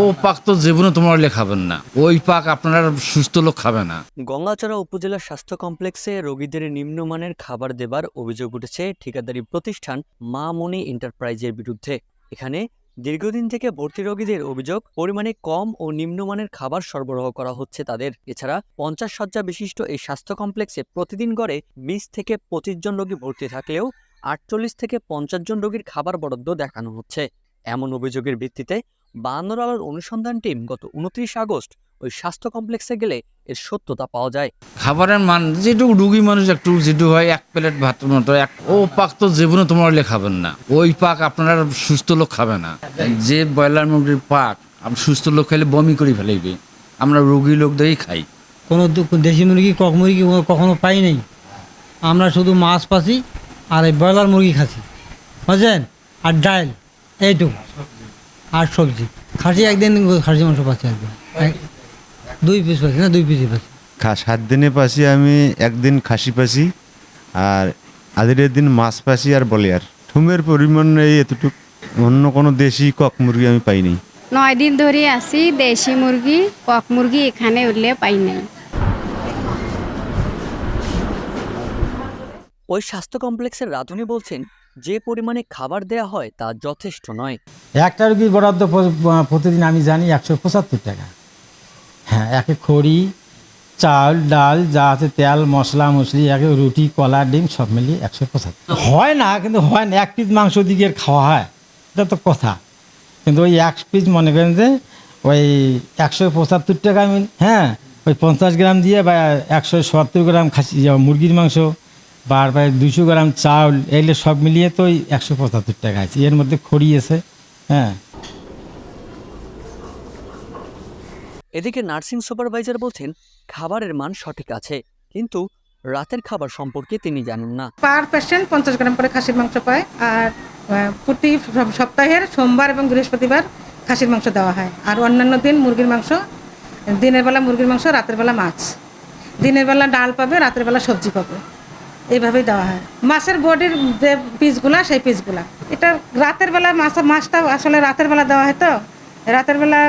ও পাক তো জীবনে তোমার খাবেন না। ওই পাক আপনারা সুস্থ লোক খাবে না। গঙ্গাচড়া উপজেলা স্বাস্থ্য কমপ্লেক্সে রোগীদের নিম্নমানের খাবার দেবার অভিযোগ উঠেছে ঠিকাদারি প্রতিষ্ঠান মা মনি এন্টারপ্রাইজের বিরুদ্ধে। এখানে দীর্ঘদিন থেকে ভর্তি রোগীদের অভিযোগ, পরিমাণে কম ও নিম্নমানের খাবার সরবরাহ করা হচ্ছে তাদের। এছাড়া পঞ্চাশ শয্যা বিশিষ্ট এই স্বাস্থ্য কমপ্লেক্সে প্রতিদিন গড়ে বিশ থেকে পঁচিশ জন রোগী ভর্তি থাকলেও আটচল্লিশ থেকে পঞ্চাশ জন রোগীর খাবার বরাদ্দ দেখানো হচ্ছে। এমন অভিযোগের ভিত্তিতে বায়ান্নর আলোর অনুসন্ধান টিম গত উনত্রিশ আগস্ট ওই স্বাস্থ্য কমপ্লেক্সে গেলে এর সত্যতা পাওয়া যায়। খাবারের মান যেটুকু রুগী মানুষ একটু যেটু হয় এক প্লেট ভাত মতো এক ও পাক তো জীবনে তোমার হলে খাবেন না। ওই পাক আপনারা সুস্থ লোক খাবে না। যে ব্রয়লার মুরগির পাক আপনি সুস্থ লোক খেলে বমি করে ফেলাইবে। আমরা রুগী লোক দিয়েই খাই। কোনো দু- দেশি মুরগি কক মুরগি কখনো পাই নাই। আমরা শুধু মাছ পাচ্ছি আর এই ব্রয়লার মুরগি খাচ্ছি। বুঝছেন? আর ডাল এইটুকু। আর সবজি। খাসি একদিন খাসি মাংস পাচ্ছি একদিন। এক- দুই পিস পাচ্ছি না দুই পিসই পাচ্ছি। সাত দিনে পাশি আমি একদিন খাসি পাসি আর আদিরের দিন মাছ পাসি আর বলিয়ার। ঠুমের পরিমাণ এই এতটুকু অন্য কোনো দেশি কক মুরগি আমি পাইনি নয় দিন ধরে আসি দেশি মুরগি কক মুরগি এখানে উঠলে পাই নাই। ওই স্বাস্থ্য কমপ্লেক্সের রাধুনি বলছেন যে পরিমাণে খাবার দেয়া হয় তা যথেষ্ট নয়। একটা রুগীর বরাদ্দ প্রতিদিন আমি জানি একশো পঁচাত্তর টাকা। হ্যাঁ একে খড়ি, চাল, ডাল, যা আছে তেল, মশলা মশলি একে রুটি, কলা, ডিম, সব মিলিয়ে একশো পঁচাত্তর। হয় না, কিন্তু হয় না, এক পিস মাংস দিকে খাওয়া হয়? এটা তো কথা। কিন্তু ওই এক পিস মনে করেন যে ওই একশো পঁচাত্তর টাকা হ্যাঁ ওই পঞ্চাশ গ্রাম দিয়ে বা একশো সত্তর গ্রাম খাসি, মুরগির মাংস বা আর দুশো গ্রাম চাউল এগুলো সব মিলিয়ে তো ওই একশো পঁচাত্তর টাকা আছে। এর মধ্যে খড়ি আছে হ্যাঁ। এদিকে নার্সিং সুপারভাইজার বলছেন খাবারের মান সঠিক আছে কিন্তু রাতের খাবার সম্পর্কে তিনি জানেন না। পার পেশেন্ট পঞ্চাশ গ্রাম করে খাসির মাংস পায় আর আহ, প্রতি সপ- সপ্তাহের সোমবার এবং বৃহস্পতিবার খাসির মাংস দেওয়া হয়। আর অন্যান্য দিন মুরগির মাংস দিনের বেলা মুরগির মাংস রাতের বেলা মাছ। দিনের বেলা ডাল পাবে রাতের বেলা সবজি পাবে। এইভাবেই দেওয়া হয়। মাছের বডির যে পিসগুলা সেই পিসগুলা। এটা রাতের বেলা মাছ মাছটা আসলে রাতের বেলা দেওয়া হয় তো। রাতের বেলা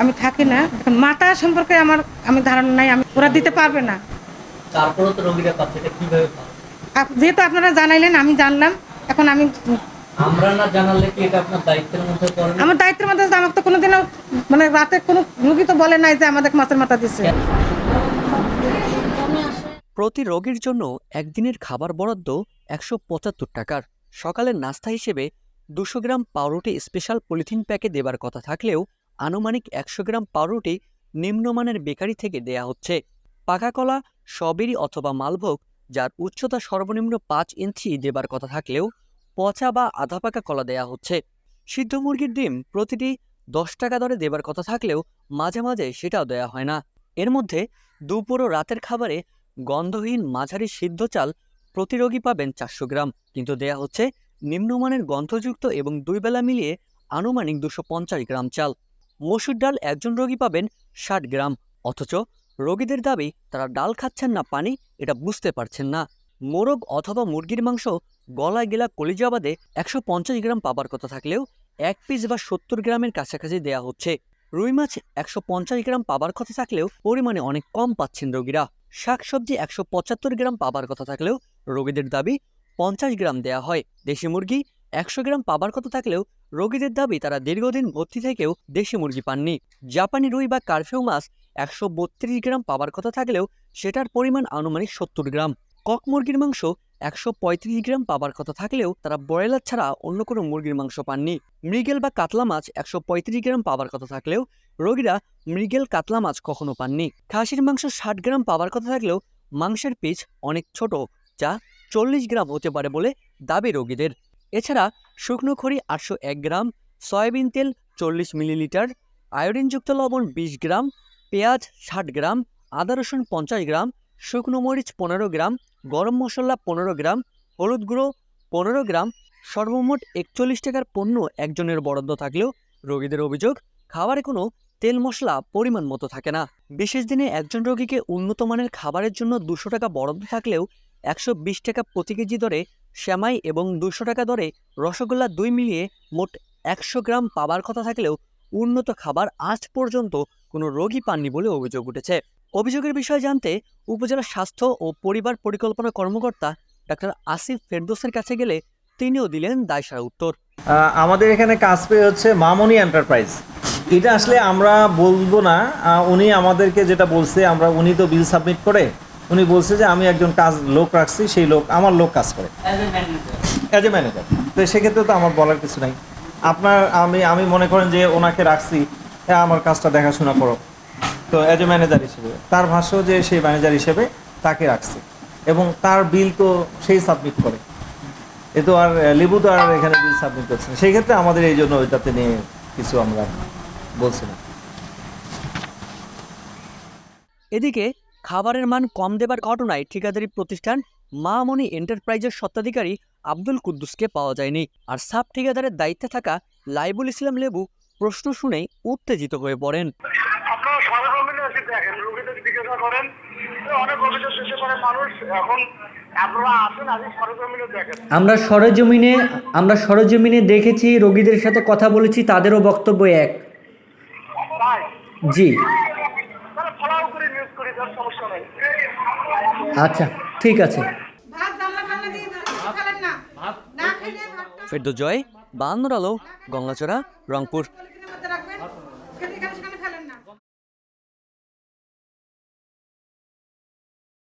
আমি থাকি না। এখন মাথা সম্পর্কে আমার আমি ধারণা নাই। আমি ওরা দিতে পারবে না। তারপরে তো রোগীরা পাচ্ছে এটা কীভাবে যেহেতু আপনারা জানাইলেন আমি জানলাম। এখন আমি আমরা না জানালে কি এটা আপনার দায়িত্বের মধ্যে পড়ে আমার দায়িত্বের মধ্যে আমাকে তো কোনোদিনও মানে রাতে কোনো রুগী তো বলে নাই যে আমাদের মাছের মাথা দিচ্ছে প্রতি রোগীর জন্য একদিনের খাবার বরাদ্দ একশো পঁচাত্তর টাকার। সকালের নাস্তা হিসেবে দুশো গ্রাম পাউরুটি স্পেশাল পলিথিন প্যাকে দেবার কথা থাকলেও আনুমানিক একশো গ্রাম পাউরুটি নিম্নমানের বেকারি থেকে দেয়া হচ্ছে। পাকা কলা সবেরি অথবা মালভোগ, যার উচ্চতা সর্বনিম্ন পাঁচ ইঞ্চি দেবার কথা থাকলেও পচা বা আধা পাকা কলা দেয়া হচ্ছে। সিদ্ধ মুরগির ডিম প্রতিটি দশ টাকা দরে দেবার কথা থাকলেও মাঝে মাঝে সেটাও দেয়া হয় না। এর মধ্যে দুপুর ও রাতের খাবারে গন্ধহীন মাঝারি সিদ্ধ চাল প্রতি রোগী পাবেন চারশো গ্রাম। কিন্তু দেয়া হচ্ছে নিম্নমানের গন্ধযুক্ত এবং দুই বেলা মিলিয়ে আনুমানিক দুশো পঞ্চাশ গ্রাম চাল। মসুর ডাল একজন রোগী পাবেন ষাট গ্রাম। অথচ রোগীদের দাবি, তারা ডাল খাচ্ছেন না পানি, এটা বুঝতে পারছেন না। মোরগ অথবা মুরগির মাংস গলায় গেলা কলিজা বাদে একশো পঞ্চাশ গ্রাম পাবার কথা থাকলেও এক পিস বা সত্তর গ্রামের কাছাকাছি দেয়া হচ্ছে। রুই মাছ একশো পঞ্চাশ গ্রাম পাবার কথা থাকলেও পরিমাণে অনেক কম পাচ্ছেন রোগীরা। শাকসবজি একশো পঁচাত্তর গ্রাম পাবার কথা থাকলেও রোগীদের দাবি পঞ্চাশ গ্রাম দেয়া হয়। দেশি মুরগি একশো গ্রাম পাবার কথা থাকলেও রোগীদের দাবি তারা দীর্ঘদিন ভর্তি থেকেও দেশি মুরগি পাননি। জাপানি রুই বা কারফিউ মাছ একশো বত্রিশ গ্রাম পাবার কথা থাকলেও সেটার পরিমাণ আনুমানিক সত্তর গ্রাম। কক মুরগির মাংস একশো পঁয়ত্রিশ গ্রাম পাবার কথা থাকলেও তারা ব্রয়লার ছাড়া অন্য কোনো মুরগির মাংস পাননি। মৃগেল বা কাতলা মাছ একশো পঁয়ত্রিশ গ্রাম পাবার কথা থাকলেও রোগীরা মৃগেল, কাতলা মাছ কখনো পাননি। খাসির মাংস ষাট গ্রাম পাবার কথা থাকলেও মাংসের পিচ অনেক ছোট, যা চল্লিশ গ্রাম হতে পারে বলে দাবি রোগীদের। এছাড়া শুকনো খড়ি আটশো এক গ্রাম, সয়াবিন তেল চল্লিশ মিলিলিটার, আয়োডিনযুক্ত লবণ বিশ গ্রাম, পেঁয়াজ ষাট গ্রাম, আদা রসুন পঞ্চাশ গ্রাম শুকনো মরিচ পনেরো গ্রাম, গরম মশলা পনেরো গ্রাম, হলুদ গুঁড়ো পনেরো গ্রাম, সর্বমোট একচল্লিশ টাকার পণ্য একজনের বরাদ্দ থাকলেও রোগীদের অভিযোগ, খাবারে কোনো তেল মশলা পরিমাণ মতো থাকে না। বিশেষ দিনে একজন রোগীকে উন্নত মানের খাবারের জন্য দুশো টাকা বরাদ্দ থাকলেও একশো বিশ টাকা প্রতি কেজি দরে শ্যামাই এবং দুশো টাকা দরে রসগোল্লা দুই মিলিয়ে মোট একশো গ্রাম পাবার কথা থাকলেও উন্নত খাবার আজ পর্যন্ত কোনো রোগী পাননি বলে অভিযোগ উঠেছে। অভিযোগের বিষয়ে জানতে উপজেলা স্বাস্থ্য ও পরিবার পরিকল্পনা কর্মকর্তা ডাক্তার আসিফ ফেরদোসের কাছে গেলে তিনিও দিলেন দায়সারা উত্তর। আহ, আমাদের এখানে কাজ পেয়ে হচ্ছে মামনি এন্টারপ্রাইজ। এটা আসলে আমরা বলব না উনি আমাদেরকে যেটা বলছে আমরা উনি তো বিল সাবমিট করে উনি বলছে যে আমি একজন কাজ লোক রাখছি সেই লোক আমার লোক কাজ করে। অ্যাজ এ ম্যানেজার তো সেক্ষেত্রে তো আমার বলার কিছু নাই। আপনার আমি আমি মনে করেন যে ওনাকে রাখছি হ্যাঁ আমার কাজটা দেখাশোনা করো। তো অ্যাজ এ ম্যানেজার হিসেবে, তার ভাষ্য যে সেই ম্যানেজার হিসেবে তাকে রাখছে। এবং তার বিল তো সেই সাবমিট করে। এ তো আর লেবু তো আর এখানে বিল সাবমিট করছে না। সেই ক্ষেত্রে আমাদের এই জন্য ওইটাতে নিয়ে কিছু আমরা বলছি না। এদিকে, খাবারের মান কম দেবার ঘটনায় ঠিকাদারি প্রতিষ্ঠান মামনি এন্টারপ্রাইজের স্বত্বাধিকারী আব্দুল কুদ্দুসকে পাওয়া যায়নি। আর সাব ঠিকাদারের দায়িত্বে থাকা লাইবুল ইসলাম লেবু প্রশ্ন শুনেই উত্তেজিত হয়ে পড়েন আপনারা সরজমিনে এসে দেখেন জিজ্ঞাসা করেন। অনেক অভিযোগ দিতে পারে মানুষ এখন আমরা সরজমিনে আমরা সরজমিনে দেখেছি রোগীদের সাথে কথা বলেছি তাদেরও বক্তব্য এক। জি। আচ্ছা ঠিক আছে। ভাত জানলা ফান্না দিয়ে খাবেন না। না খেলে ভাতটা ফেরদো জয় বাহান্নর আলো গঙ্গাচড়া রংপুর।